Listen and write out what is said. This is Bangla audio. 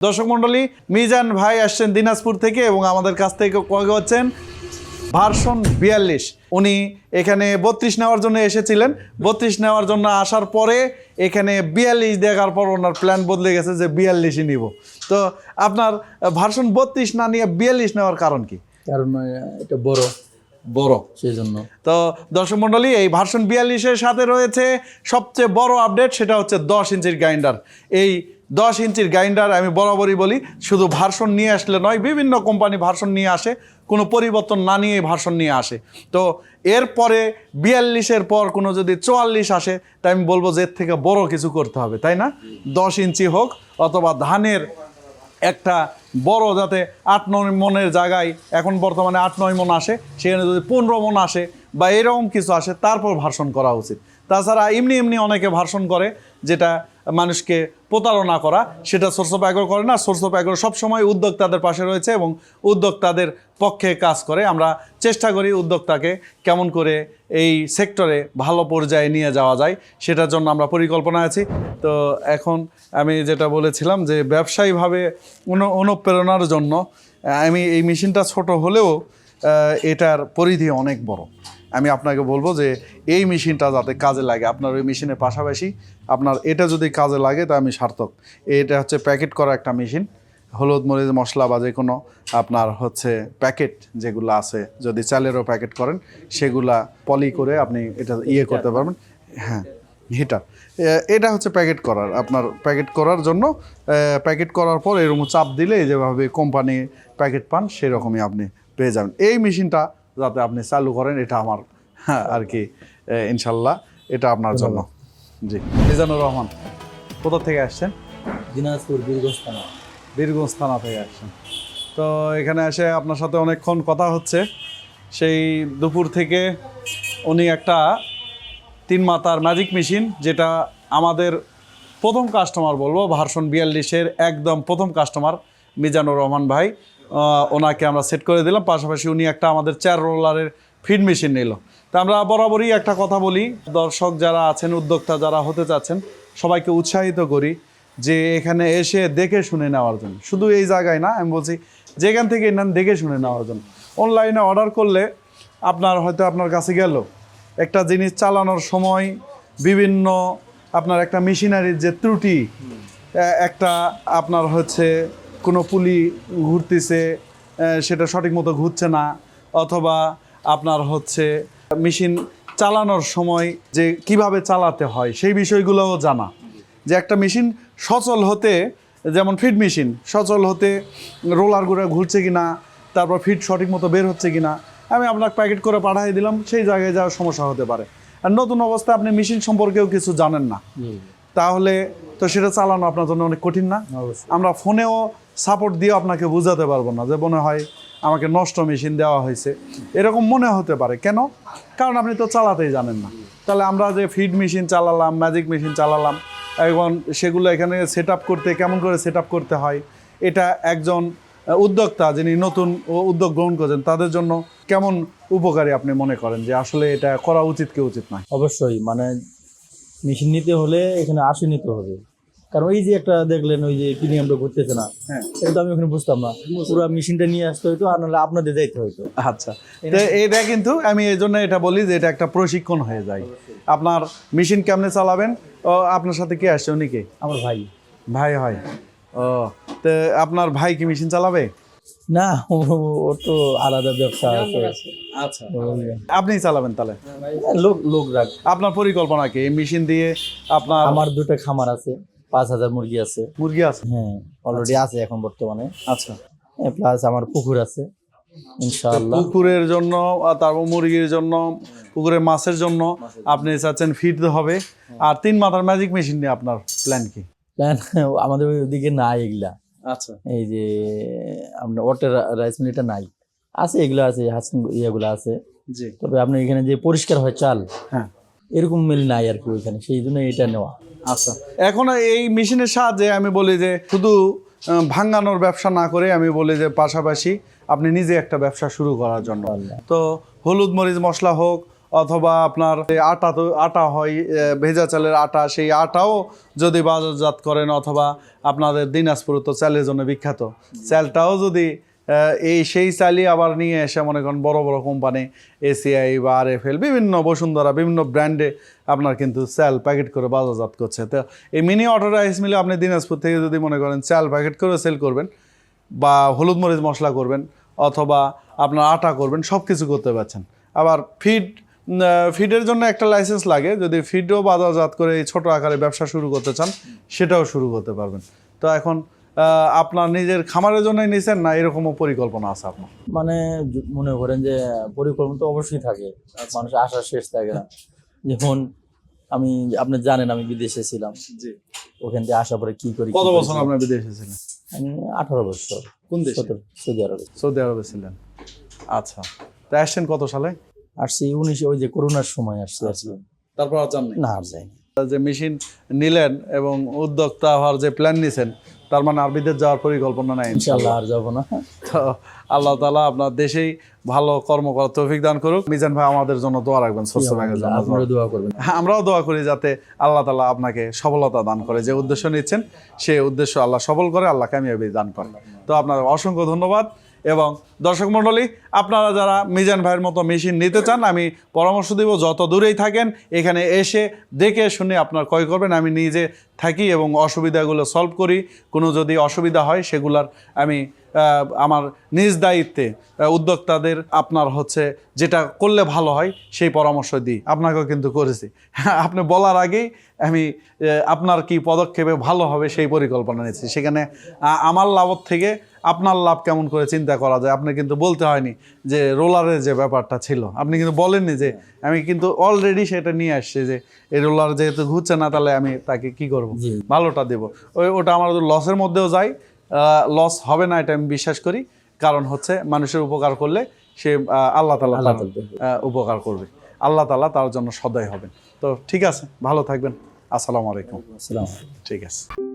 দর্শক মণ্ডলী মিজান ভাই আসছেন দিনাজপুর থেকে এবং আমাদের কাছ থেকে কয়ে হচ্ছেন ভার্সন বিয়াল্লিশ। উনি এখানে বত্রিশ নেওয়ার জন্য এসেছিলেন। বত্রিশ নেওয়ার জন্য আসার পরে এখানে বিয়াল্লিশ দেখার পর ওনার প্ল্যান বদলে গেছে যে বিয়াল্লিশই নিব। তো আপনার ভার্সন বত্রিশ না নিয়ে বিয়াল্লিশ নেওয়ার কারণ কি? কারণ এটা বড়। বড়। সেই জন্য তো দর্শক মণ্ডলী এই ভার্সন বিয়াল্লিশের সাথে রয়েছে সবচেয়ে বড় আপডেট সেটা হচ্ছে দশ ইঞ্চির গ্রাইন্ডার এই দশ ইঞ্চির গ্রাইন্ডার আমি বরাবরই বলি, শুধু ভার্সন নিয়ে আসলে নয়, বিভিন্ন কোম্পানি ভার্সন নিয়ে আসে, কোনো পরিবর্তন না নিয়ে ভার্সন নিয়ে আসে। তো এরপরে বিয়াল্লিশের পর কোনো যদি চুয়াল্লিশ আসে, তাই আমি বলব যে এর থেকে বড় কিছু করতে হবে, তাই না? দশ ইঞ্চি হোক অথবা ধানের একটা বড় যাতে আট, নয় মনের জায়গায়, এখন বর্তমানে আট, নয় মন আসে, সেখানে যদি পনেরো মন আসে বা এরকম কিছু আসে, তারপর ভার্সন করা উচিত। তাছাড়া এমনি এমনি অনেকে ভার্সন করে, যেটা মানুষকে প্রতারণা করা, সেটা সোর্স অফ অ্যাগ্রো করে না। সোর্স অফ অ্যাগ্রো সবসময় উদ্যোক্তাদের পাশে রয়েছে এবং উদ্যোক্তাদের পক্ষে কাজ করে। আমরা চেষ্টা করি উদ্যোক্তাকে কেমন করে এই সেক্টরে ভালো পর্যায়ে নিয়ে যাওয়া যায়, সেটার জন্য আমরা পরিকল্পনা আছি। তো এখন আমি যেটা বলেছিলাম যে ব্যবসায়ীভাবে অনু- অনুপ্রেরণার জন্য, আমি এই মেশিনটা ছোট হলেও এটার পরিধি অনেক বড়। আমি আপনাকে বলব যে এই মেশিনটা যাতে কাজে লাগে আপনার ওই মেশিনের পাশাপাশি আপনার এটা যদি কাজে লাগে তা আমি সার্থক। এটা হচ্ছে প্যাকেট করা একটা মেশিন হলুদ মরিচ মশলা বা যে কোনো আপনার হচ্ছে প্যাকেট যেগুলো আছে যদি চালেরও প্যাকেট করেন সেগুলা পলি করে আপনি এটা ইয়ে করতে পারবেন। হ্যাঁ হিটার। এটা হচ্ছে প্যাকেট করার আপনার প্যাকেট করার জন্য প্যাকেট করার পর এরকম চাপ দিলে যেভাবে কোম্পানি প্যাকেট পান সেরকমই আপনি পেয়ে যাবেন। এই মেশিনটা যাতে আপনি চালু করেন এটা আমার হ্যাঁ, আর কি ইনশাল্লাহ এটা আপনার জন্য। জি। মিজানুর রহমান কোথা থেকে আসছেন? দিনাজপুর বীরগঞ্জ থানা। বীরগঞ্জ থানা থেকে আসছেন। তো এখানে এসে আপনার সাথে অনেকক্ষণ কথা হচ্ছে। সেই দুপুর থেকে উনি একটা তিন মাতার ম্যাজিক মেশিন যেটা আমাদের প্রথম কাস্টমার বলব ভার্সন বিয়াল্লিশের একদম প্রথম কাস্টমার মিজানুর রহমান ভাই। ওনাকে আমরা সেট করে দিলাম। পাশাপাশি উনি একটা আমাদের চার রোলারের ফিড মেশিন নিল। তা আমরা বরাবরই একটা কথা বলি, দর্শক যারা আছেন, উদ্যোক্তা যারা হতে চাচ্ছেন, সবাইকে উৎসাহিত করি যে এখানে এসে দেখে শুনে নেওয়ার জন্য। শুধু এই জায়গায় না, আমি বলছি যেখান থেকে নেন, দেখে শুনে নেওয়ার জন্য। অনলাইনে অর্ডার করলে আপনার হয়তো আপনার কাছে গেল। একটা জিনিস চালানোর সময় বিভিন্ন আপনার একটা মেশিনারির যে ত্রুটি একটা আপনার হচ্ছে কোনো পুলি ঘুরতেছে সেটা সঠিক মতো ঘুরছে না অথবা আপনার হচ্ছে মেশিন চালানোর সময় যে কীভাবে চালাতে হয় সেই বিষয়গুলোও জানা। যে একটা মেশিন সচল হতে যেমন ফিড মেশিন সচল হতে রোলার রোলারগুলো ঘুরছে কি না তারপর ফিড সঠিক মতো বের হচ্ছে কি না আমি আপনাকে প্যাকেট করে পাঠিয়ে দিলাম সেই জায়গায় যাওয়ার সমস্যা হতে পারে। আর নতুন অবস্থায় আপনি মেশিন সম্পর্কেও কিছু জানেন না। তাহলে তো সেটা চালানো আপনার জন্য অনেক কঠিন না। আমরা ফোনেও সাপোর্ট দিয়ে আপনাকে বোঝাতে পারব না যে মনে হয় আমাকে নষ্ট মেশিন দেওয়া হয়েছে। এরকম মনে হতে পারে। কেন? কারণ আপনি তো চালাতেই জানেন না। তাহলে আমরা যে ফিড মেশিন চালালাম ম্যাজিক মেশিন চালালাম, এখন সেগুলো এখানে সেট করতে কেমন করে সেট করতে হয়? এটা একজন উদ্যোক্তা যিনি নতুন উদ্যোগ গ্রহণ করেছেন, তাদের জন্য কেমন উপকারী আপনি মনে করেন যে আসলে এটা করা উচিত কি উচিত নয়? অবশ্যই মানে মেশিন নিতে হলে এখানে আশি নিতে হবে। কারণ ওই যে একটা দেখলেন ওই যে প্রিমিয়ামটা ঘুরতেছে না হ্যাঁ। এটা তো আমি ওখানে বুঝতাম না। পুরো মেশিনটা নিয়ে আসতে হইতো আর নাহলে আপনাদের যাইতে হইতো। আচ্ছা। তো এটা কিন্তু আমি এই জন্য এটা বলি যে এটা একটা প্রশিক্ষণ হয়ে যায়। আপনার মেশিন কেমনে চালাবেন? ও আপনার সাথে কে আসছে? উনি কে? আমার ভাই। ভাই হয়। ও তো আপনার ভাই কি মেশিন চালাবে? না ও- ওর তো আলাদা ব্যবসা আছে। আচ্ছা। আপনি চালাবেন তাহলে? লোক লোক রাখ। আপনার পরিকল্পনা কি? এই মেশিন দিয়ে আপনার আমার দুটো খামার আছে। পাঁচ হাজার মুরগি আছে। মুরগি আছে? হ্যাঁ অলরেডি আছে এখন বর্তমানে। আচ্ছা। প্লাস আমার পুকুর আছে ইনশাআল্লাহ। পুকুরের জন্য আর তারপর মুরগির জন্য পুকুরের মাছের জন্য আপনি চাচ্ছেন ফিট হবে। আর তিন মাথার ম্যাজিক মেশিন নিয়ে আপনার প্ল্যান কি? প্ল্যান আমাদের ওইদিকে নাই এগুলা। আচ্ছা। এই যে আপনার ওটের রাইস মিলটা নাই। আছে এগুলো আছে হাসিন ইয়েগুলো আছে। তবে আপনার এখানে যে পরিষ্কার হয় চাল হ্যাঁ। এরকম মিল নাই আর কি ওইখানে সেই জন্য এটা নেওয়া। আচ্ছা এখন এই মেশিনের সাহায্যে আমি বলি যে শুধু আহ, ভাঙানোর ব্যবসা না করে আমি বলি যে পাশাপাশি আপনি নিজে একটা ব্যবসা শুরু করার জন্য। তো হলুদ মরিচ মশলা হোক অথবা আপনার আটা তো আটা হয় ভেজা চালের আটা সেই আটাও যদি বাজারজাত করেন অথবা আপনাদের দিনাজপুর তো চালের জন্য বিখ্যাত। চালটাও যদি এই সেই চালই আবার নিয়ে এসে মনে করেন বড় বড় কোম্পানি এসিআই বা আর এফ এল বিভিন্ন বসুন্ধরা, বিভিন্ন ব্র্যান্ডে আপনার কিন্তু চাল প্যাকেট করে বাজারজাত করছে। তো এই মিনি অটো রাইস মিলে আপনি দিনাজপুর থেকে যদি মনে করেন চাল প্যাকেট করে সেল করবেন বা হলুদ মরিচ মশলা করবেন অথবা আপনার আটা করবেন সব কিছু করতে পারছেন। আবার ফিড ফিডের জন্য একটা লাইসেন্স লাগে। যদি ফিডও বাজারজাত করে এই ছোটো আকারে ব্যবসা শুরু করতে চান, সেটাও শুরু করতে পারবেন। তো এখন আপনার নিজের খামারের জন্যই নিছেন না এরকমও পরিকল্পনা আছে আপনার? মানে মনে করেন যে পরিকল্পনা তো অবশ্যই থাকে। মানুষের আশা শেষ থাকে না। যেমন আমি আপনি জানেন আমি বিদেশে ছিলাম। জি। ওখান থেকে আসার পরে কি করি কত বছর আপনার বিদেশে ছিলেন? আমি আঠারো বছর। কোন দেশে? সৌদি আরবে। সৌদি আরবে ছিলেন। আচ্ছা। তা আসছেন কত সালে? আসছি উনিশে ওই যে করোনার সময় আসছি আসছি তারপর আর যান না আর যাইনি। যে মেশিন নিলেন এবং উদ্যোক্তা হওয়ার যে প্ল্যান নিছেন তার মানে আর বিদেশ যাওয়ার পরিকল্পনা নাই ইনশাল্লাহ আর যাব না। তো আল্লাহ তালা আপনার দেশেই ভালো কর্ম করার তৌফিক দান করুক। মিজান ভাই আমাদের জন্য দোয়া রাখবেন আপনারা দোয়া করবেন। হ্যাঁ, আমরাও দোয়া করি যাতে আল্লাহ তালা আপনাকে সফলতা দান করে। যে উদ্দেশ্য নিচ্ছেন সেই উদ্দেশ্য আল্লাহ সফল করে আল্লাহ কামিয়াবি দান করে। তো আপনার অসংখ্য ধন্যবাদ। এবং দর্শক মণ্ডলী, আপনারা যারা মিজান ভাইয়ের মতো মেশিন নিতে চান, আমি পরামর্শ দিব, যত দূরেই থাকেন, এখানে এসে দেখে শুনে আপনার ক্রয় করবেন। আমি নিজে থাকি এবং অসুবিধাগুলো সলভ করি। কোনো যদি অসুবিধা হয়, সেগুলার আমি আমার নিজ দায়িত্বে উদ্যোক্তাদের আপনার হচ্ছে যেটা করলে ভালো হয়, সেই পরামর্শ দিই। আপনাকেও কিন্তু করেছি। আপনি বলার আগেই আমি আপনার কি পদক্ষেপে ভালো হবে, সেই পরিকল্পনা নিয়েছি সেখানে আমার লাভর থেকে আপনার লাভ কেমন করে চিন্তা করা যায়? আপনি কিন্তু বলতে হয়নি যে রোলারের যে ব্যাপারটা ছিল। আপনি কিন্তু বলেননি যে আমি কিন্তু অলরেডি সেটা নিয়ে আসছি যে এই রোলার যেহেতু ঘুরছে না তাহলে আমি তাকে কি করব? ভালোটা দেব। ওই ওটা আমার লসের মধ্যেও যায়। লস হবে না এটা আমি বিশ্বাস করি। কারণ হচ্ছে মানুষের উপকার করলে সে আল্লাহ তালা উপকার করবে। আল্লাহ তালা তার জন্য সদয় হবেন। তো ঠিক আছে ভালো থাকবেন। আসসালামু আলাইকুম। আসসালাম। ঠিক আছে।